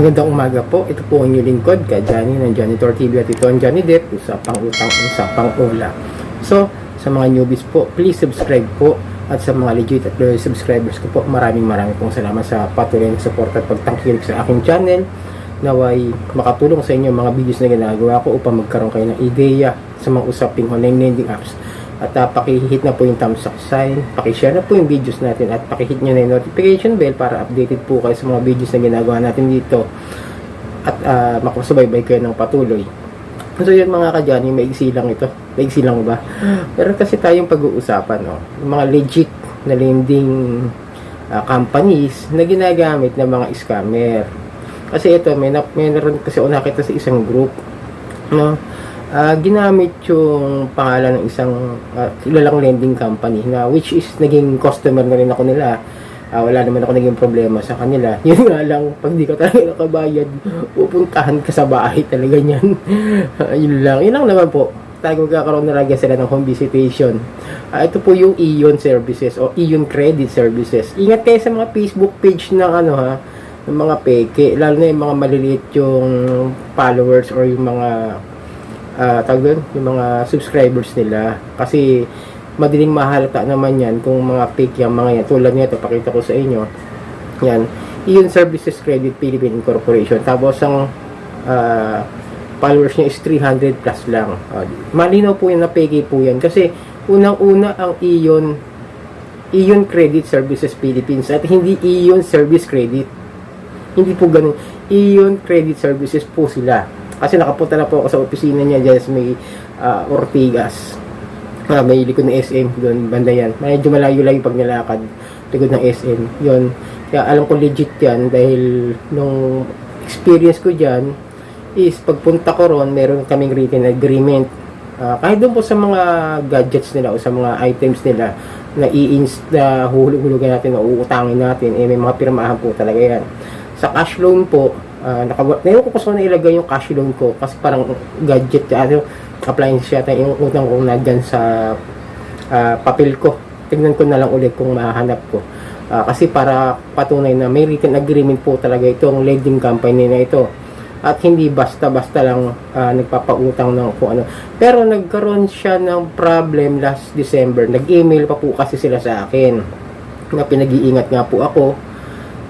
Magandang umaga po. Ito po ang inyong lingkod, ka Johnny ng Janitor TV at ito ang Johnny Depp, usapang utang, usapang ula. So, sa mga newbies po, please subscribe po at sa mga legit at loyal subscribers ko po, maraming maraming pong salamat sa patuloy na support at pagtangkilik sa aking channel. Naway makatulong sa inyo mga videos na ginagawa ko upang magkaroon kayo ng ideya sa mga usaping online lending apps. At uh, pakihit na po yung thumbs up sign, pakishare na po yung videos natin at pakihit nyo na yung notification bell para updated po kayo sa mga videos na ginagawa natin dito at uh, makasubaybay kayo ng patuloy. So yun mga kadyani, maigsi lang ito. Maigsi lang ba? Pero kasi tayong pag-uusapan, no? yung mga legit na lending uh, companies na ginagamit ng mga scammer. Kasi ito, may, na, may naroon kasi ako nakita sa isang group, no? Ah, ginamit yung pangalan ng isang uh, kilalang lending company na which is naging customer na rin ako nila. Ah, wala naman ako naging problema sa kanila. Yun nga lang, pag di ka talaga nakabayad, pupuntahan ka sa bahay talaga niyan. Ah, yun lang. Yun lang naman po. Tayo magkakaroon na lagi sila ng home visitation. Ah, ito po yung Ion Services o Ion Credit Services. Ingat kayo sa mga Facebook page ng ano ha, ng mga peke. Lalo na yung mga maliliit yung followers or yung mga uh, tawag doon, yung mga subscribers nila. Kasi madaling mahalata naman yan kung mga fake yung mga yan. Tulad nito, pakita ko sa inyo. Yan. Iyon Services Credit Philippine Incorporation. Tapos ang uh, followers niya is 300 plus lang. Uh, malinaw po yan na po yan. Kasi unang-una ang Iyon Iyon Credit Services Philippines at hindi Iyon Service Credit. Hindi po ganun. Iyon Credit Services po sila. Kasi nakapunta na po ako sa opisina niya dyan sa may uh, Ortigas. Uh, may likod ng SM doon, banda yan. Medyo malayo-layo pag nilakad. Likod ng SM. Yun. Kaya alam ko legit yan dahil nung experience ko dyan is pagpunta ko ron, meron kaming written agreement. Uh, kahit doon po sa mga gadgets nila o sa mga items nila na i-inst na hulog-hulugan natin, na uutangin natin, eh may mga pirmahan po talaga yan. Sa cash loan po, uh, naka, ngayon ko gusto na ilagay yung cash loan ko kasi parang gadget, ano, appliance yata yung utang ko na dyan sa uh, papel ko. Tignan ko na lang ulit kung mahanap ko. Uh, kasi para patunay na may written agreement po talaga itong lending company na ito. At hindi basta-basta lang uh, nagpapautang ng kung ano. Pero nagkaroon siya ng problem last December. Nag-email pa po kasi sila sa akin na pinag-iingat nga po ako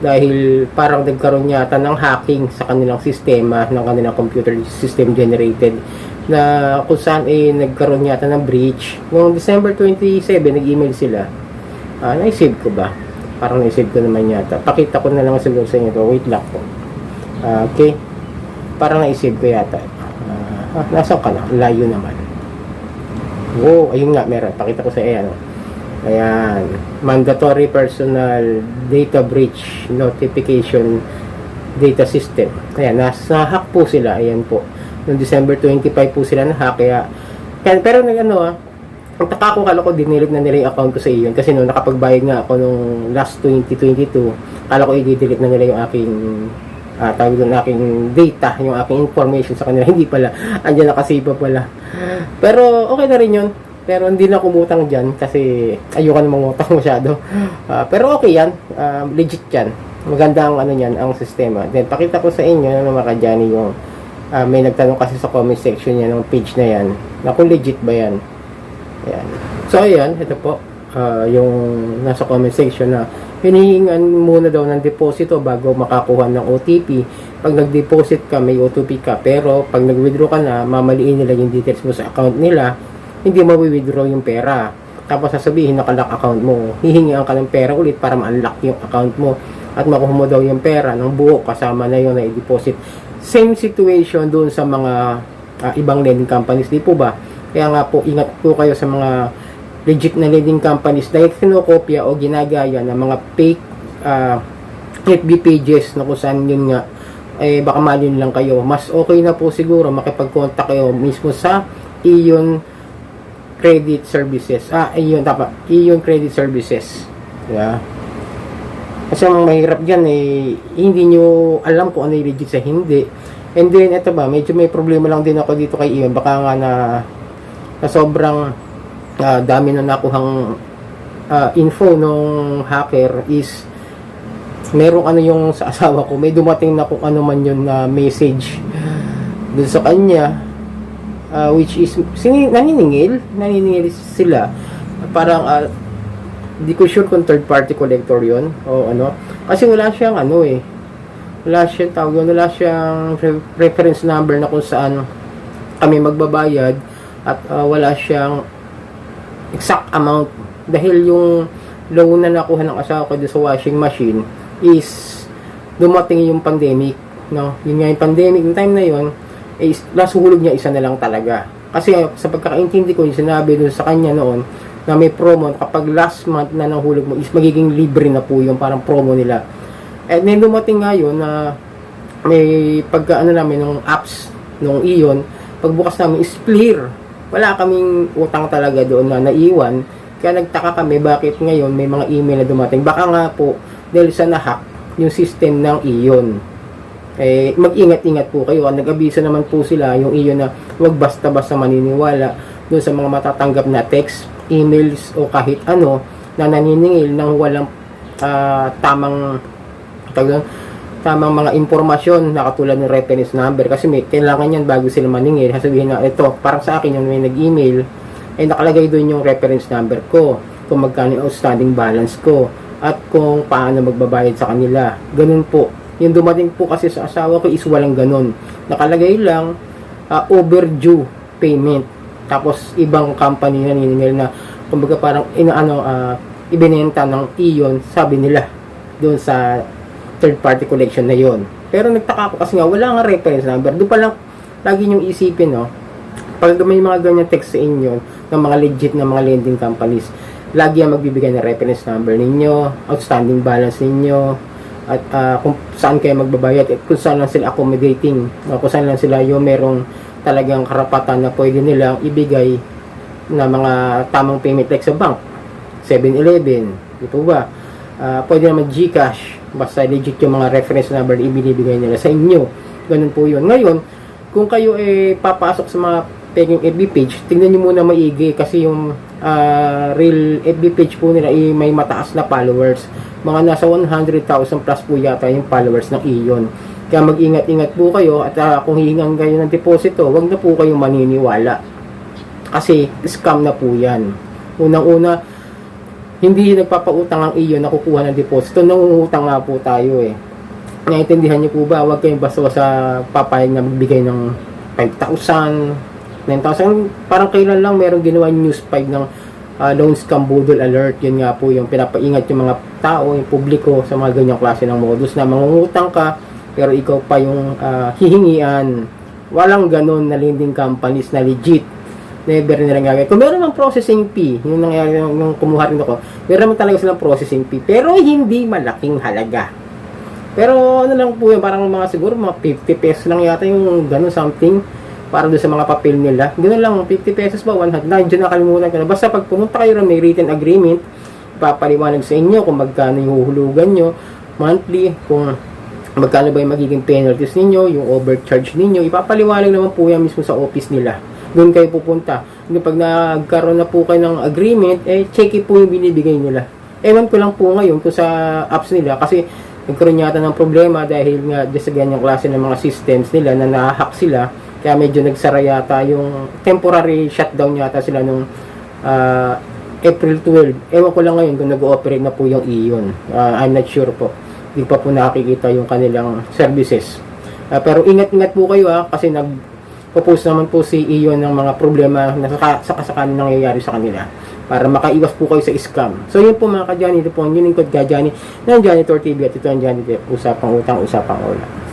dahil parang nagkaroon yata ng hacking sa kanilang sistema ng kanilang computer system generated na kung saan eh nagkaroon yata ng breach. Noong December 27 nag-email sila. Uh, na-save ko ba? parang na-save ko naman yata. Pakita ko na lang siguro sa inyo to. Wait lang po. Uh, okay. Parang na-save ko yata. Uh, ah, nasaan ka na? layo naman. Wow ayun nga meron. Pakita ko sa iyo ano Ayan. Mandatory Personal Data Breach Notification Data System. Ayan. Nasa hack po sila. Ayan po. Noong December 25 po sila na-hack. Kaya, kaya pero nag ano ah, ang taka ko kala ko dinilit na nila yung account ko sa iyon kasi nung nakapagbayad nga ako nung last 2022 kala ko i-delete na nila yung aking uh, tawag doon aking data, yung aking information sa kanila. Hindi pala. Andiyan nakasave pa pala. Pero okay na rin yun. Pero hindi na kumutang dyan kasi ayoko na mangutang masyado. Uh, pero okay yan. Uh, legit yan. Maganda ang ano yan, ang sistema. Then pakita ko sa inyo na mga kadyani yung uh, may nagtanong kasi sa comment section yan ng page na yan na kung legit ba yan. Ayan. So ayan, ito po. Uh, yung nasa comment section na hinihingan muna daw ng deposito bago makakuha ng OTP. Pag nag-deposit ka, may OTP ka. Pero pag nag-withdraw ka na, mamaliin nila yung details mo sa account nila hindi mo withdraw yung pera. Tapos sasabihin nakalock account mo. Hihingian ka ng pera ulit para ma-unlock yung account mo. At makuha mo daw yung pera ng buo kasama na yung na-deposit. Same situation doon sa mga uh, ibang lending companies. Di po ba? Kaya nga po, ingat po kayo sa mga legit na lending companies dahil kinokopya o ginagaya ng mga fake uh, FB pages na kung saan yun nga eh baka malin lang kayo. Mas okay na po siguro makipag-contact kayo mismo sa iyon credit services. Ah, iyon dapat. Iyon credit services. Yeah. Kasi ang mahirap dyan eh, hindi nyo alam kung ano yung legit sa hindi. And then, ito ba, medyo may problema lang din ako dito kay Iyon. Baka nga na, na sobrang uh, dami na nakuhang uh, info nung hacker is merong ano yung sa asawa ko, may dumating na kung ano man yun na message dun sa kanya, ah, which is, sini, naniningil, naniningil sila. Parang, ah, di ko sure kung third party collector yon o ano. Kasi wala siyang ano eh, wala siyang tawag yun, wala siyang re- reference number na kung saan kami magbabayad at ah, wala siyang exact amount dahil yung loan na nakuha ng asawa ko sa washing machine is dumating yung pandemic no yun nga yung pandemic yung time na yun is nasuhulog niya isa na lang talaga. Kasi sa pagkakaintindi ko yung sinabi doon sa kanya noon na may promo kapag last month na nahulog mo is magiging libre na po yung parang promo nila. And then dumating nga yun na may pagka ano namin ng apps nung iyon pagbukas namin is clear. Wala kaming utang talaga doon na naiwan. Kaya nagtaka kami bakit ngayon may mga email na dumating? Baka nga po dahil sa nahack yung system ng iyon eh, mag-ingat-ingat po kayo. Nag-abiso naman po sila yung iyon na huwag basta-basta maniniwala doon sa mga matatanggap na text, emails o kahit ano na naniningil ng walang ah, tamang doon, tamang mga impormasyon na katulad ng reference number. Kasi may kailangan yan bago sila maningil. Sasabihin na ito parang sa akin yung may nag-email ay nakalagay doon yung reference number ko kung magkano yung outstanding balance ko at kung paano magbabayad sa kanila. Ganun po yung dumating po kasi sa asawa ko is walang ganun nakalagay lang ah, overdue payment tapos ibang company na niningil na kumbaga parang inaano ah, ibinenta ng iyon sabi nila doon sa third party collection na yon. Pero nagtaka ako kasi nga wala nga reference number. Doon pa lang lagi niyong isipin no. Pag may mga ganyan text sa inyo ng mga legit na mga lending companies, lagi ang magbibigay ng reference number ninyo, outstanding balance ninyo, at ah, kung saan kayo magbabayad at kung saan lang sila accommodating, o kung saan lang sila yung merong talagang karapatan na pwede nilang ibigay na mga tamang payment like sa bank, 7-Eleven, di po ba? Ah, pwede naman GCash, basta legit yung mga reference number na ibinibigay nila sa inyo. Ganun po yun. Ngayon, kung kayo eh papasok sa mga peking FB page, tingnan nyo muna maigi kasi yung ah, real FB page po nila eh, may mataas na followers. Mga nasa 100,000 plus po yata yung followers ng iyon. Kaya mag-ingat-ingat po kayo at ah, kung hihingan kayo ng deposito, wag na po kayong maniniwala. Kasi scam na po yan. Unang-una, hindi nagpapautang ang iyo na kukuha ng deposito. Nangungutang nga po tayo eh. Naintindihan niyo po ba? Huwag kayong basta sa papayag na magbigay ng 5,000, 9,000. Parang kailan lang meron ginawa news 5 ng ah, loan scam budol alert. Yun nga po yung pinapaingat yung mga tao, yung publiko sa mga ganyang klase ng modus na mangungutang ka pero ikaw pa yung ah, hihingian. Walang ganun na lending companies na legit never nilang gagawin. Kung meron ng processing fee, yung nangyari nung kumuha rin ako, meron naman talaga silang processing fee, pero hindi malaking halaga. Pero ano lang po yun, parang mga siguro mga 50 pesos lang yata yung ganun something para doon sa mga papel nila. Ganun lang, 50 pesos ba, 100 na, dyan nakalimutan ko na. Basta pag pumunta kayo rin, may written agreement, papaliwanag sa inyo kung magkano yung huhulugan nyo, monthly, kung magkano ba yung magiging penalties ninyo, yung overcharge ninyo, ipapaliwanag naman po yan mismo sa office nila doon kayo pupunta. Pag nagkaroon na po kayo ng agreement, eh, check po yung binibigay nila. Ewan ko lang po ngayon kung sa apps nila kasi nagkaroon yata ng problema dahil nga sa ganyang klase ng mga systems nila na nahahack sila. Kaya medyo nagsara yata yung temporary shutdown yata sila nung ah, April 12. Ewan ko lang ngayon kung nag-ooperate na po yung iyon. Ah, I'm not sure po. Hindi pa po nakikita yung kanilang services. Ah, pero ingat-ingat po kayo ha kasi nag post naman po si Ion ng mga problema na sa, sa kasakaling nangyayari sa kanila para makaiwas po kayo sa scam. So yun po mga ka-Johnny, ito po ang yung lingkod ka Johnny ng Janitor TV at ito ang Johnny Usapang Utang, Usapang Ola.